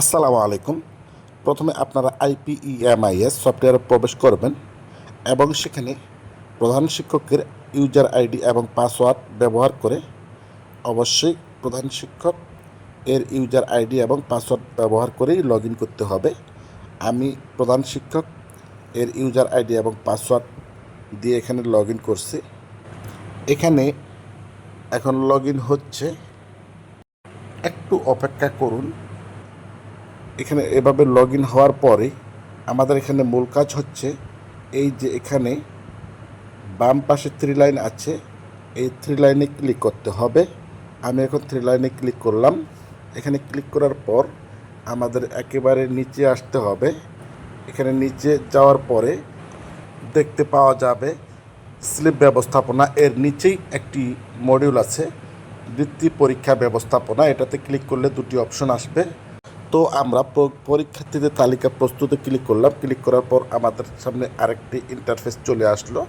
আসসালামু আলাইকুম। প্রথমে আপনারা আইপিইএমআইএস সফটওয়্যারে প্রবেশ করবেন এবং সেখানে প্রধান শিক্ষকের ইউজার আইডি এবং পাসওয়ার্ড ব্যবহার করে অবশ্যই প্রধান শিক্ষক এর ইউজার আইডি এবং পাসওয়ার্ড ব্যবহার করেই লগ করতে হবে। আমি প্রধান শিক্ষক এর ইউজার আইডি এবং পাসওয়ার্ড দিয়ে এখানে লগ করছি। এখানে এখন লগ হচ্ছে। একটু অপেক্ষা করুন। এখানে এভাবে লগ ইন হওয়ার পরে আমাদের এখানে মূল কাজ হচ্ছে এই যে এখানে বাম পাশে থ্রি লাইন আছে, এই থ্রি লাইনে ক্লিক করতে হবে। আমি এখন থ্রি লাইনে ক্লিক করলাম। এখানে ক্লিক করার পর আমাদের একেবারে নিচে আসতে হবে। এখানে নিচে যাওয়ার পরে দেখতে পাওয়া যাবে স্লিপ ব্যবস্থাপনা, এর নিচেই একটি মডিউল আছে বৃত্তি পরীক্ষা ব্যবস্থাপনা। এটাতে ক্লিক করলে দুটি অপশন আসবে। তো আমরা পরীক্ষার্থীদের তালিকা প্রস্তুতে ক্লিক করলাম। ক্লিক করার পর আমাদের সামনে আরেকটি ইন্টারফেস চলে আসলো।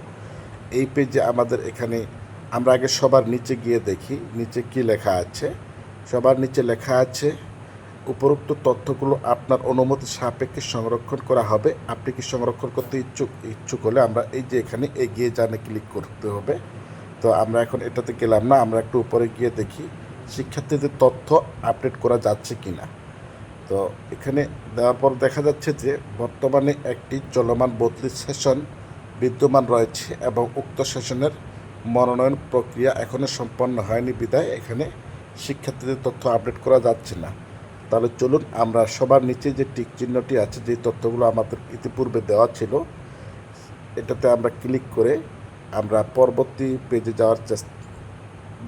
এই পেজে আমাদের এখানে আমরা আগে সবার নিচে গিয়ে দেখি, নিচে কি লেখা আছে। সবার নিচে লেখা আছে, উপরোক্ত তথ্যগুলো আপনার অনুমতি সাপেক্ষে সংরক্ষণ করা হবে। আপনি কি সংরক্ষণ করতে ইচ্ছুক ইচ্ছুক হলে আমরা এই যে এখানে এগিয়ে জানে ক্লিক করতে হবে। তো আমরা এখন এটাতে গেলাম না, আমরা একটু উপরে গিয়ে দেখি, শিক্ষার্থীদের তথ্য আপডেট করা যাচ্ছে কি না তো এখানে দেওয়ার পর দেখা যাচ্ছে যে বর্তমানে একটি চলমান বদলি সেশন বিদ্যমান রয়েছে এবং উক্ত সেশনের মনোনয়ন প্রক্রিয়া এখনও সম্পন্ন হয়নি বিদায়। এখানে শিক্ষার্থীদের তথ্য আপডেট করা যাচ্ছে না। তাহলে চলুন আমরা সবার নিচে যে টিক চিহ্নটি আছে, যে তথ্যগুলো আমাদের ইতিপূর্বে দেওয়া ছিল, এটাতে আমরা ক্লিক করে আমরা পরবর্তী পেজে যাওয়ার চেষ্টা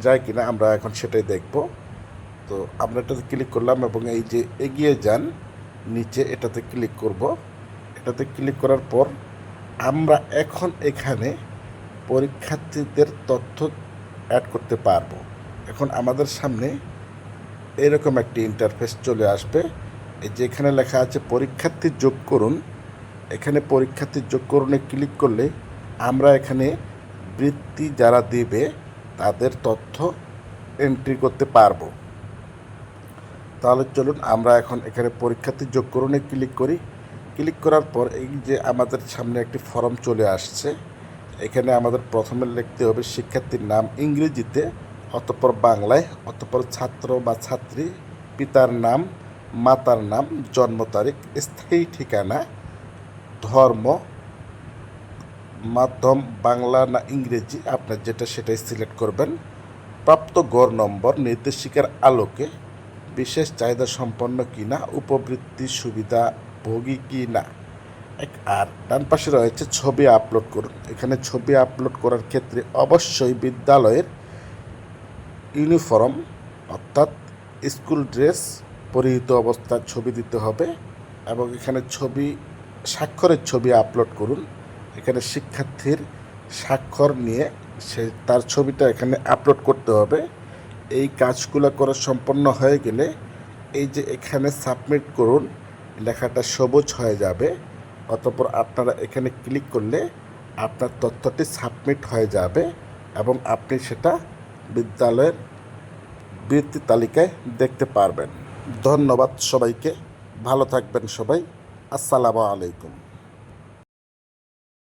যায় কিনা আমরা এখন সেটাই দেখব। তো আমরা এটাতে ক্লিক করলাম এবং এই যে এগিয়ে যান, নিচে এটাতে ক্লিক করব। এটাতে ক্লিক করার পর আমরা এখন এখানে পরীক্ষার্থীদের তথ্য অ্যাড করতে পারব। এখন আমাদের সামনে এরকম একটি ইন্টারফেস চলে আসবে। এই যে এখানে লেখা আছে পরীক্ষার্থী যোগ করুন। এখানে পরীক্ষার্থী যোগ করুনে ক্লিক করলে আমরা এখানে বৃত্তি যারা দেবে তাদের তথ্য এন্ট্রি করতে পারব। তাহলে চলুন আমরা এখন এখানে পরীক্ষার্থী যোগ করুনে ক্লিক করি। ক্লিক করার পর এই যে আমাদের সামনে একটি ফর্ম চলে আসছে, এখানে আমাদের প্রথমে লিখতে হবে শিক্ষার্থীর নাম ইংরেজিতে, অতঃপর বাংলায়, অতঃপর ছাত্র বা ছাত্রী, পিতার নাম, মাতার নাম, জন্ম তারিখ, স্থায়ী ঠিকানা, ধর্ম, মাধ্যম, বাংলা না ইংরেজি, আপনার যেটা সেটাই সিলেক্ট করবেন। প্রাপ্ত গড় নম্বর, নির্দেশিকার আলোকে বিশেষ চাহিদা সম্পন্ন কিনা, উপবৃত্তি সুবিধা ভোগী কি না আর ডান পাশে রয়েছে ছবি আপলোড করুন। এখানে ছবি আপলোড করার ক্ষেত্রে অবশ্যই বিদ্যালয়ের ইউনিফর্ম, অর্থাৎ স্কুল ড্রেস, পরিহিত অবস্থার ছবি দিতে হবে এবং এখানে ছবি, স্বাক্ষরের ছবি আপলোড করুন। এখানে শিক্ষার্থীর স্বাক্ষর নিয়ে সে, তার ছবিটা এখানে আপলোড করতে হবে। এই কাজগুলো করা সম্পন্ন হয়ে গেলে এই যে এখানে সাবমিট করুন, লেখাটা সবুজ হয়ে যাবে। অতঃপর আপনারা এখানে ক্লিক করলে আপনার তথ্যটি সাবমিট হয়ে যাবে এবং আপনি সেটা বিদ্যালয়ের বৃত্তি তালিকায় দেখতে পারবেন। ধন্যবাদ সবাইকে। ভালো থাকবেন সবাই। আসসালামু আলাইকুম।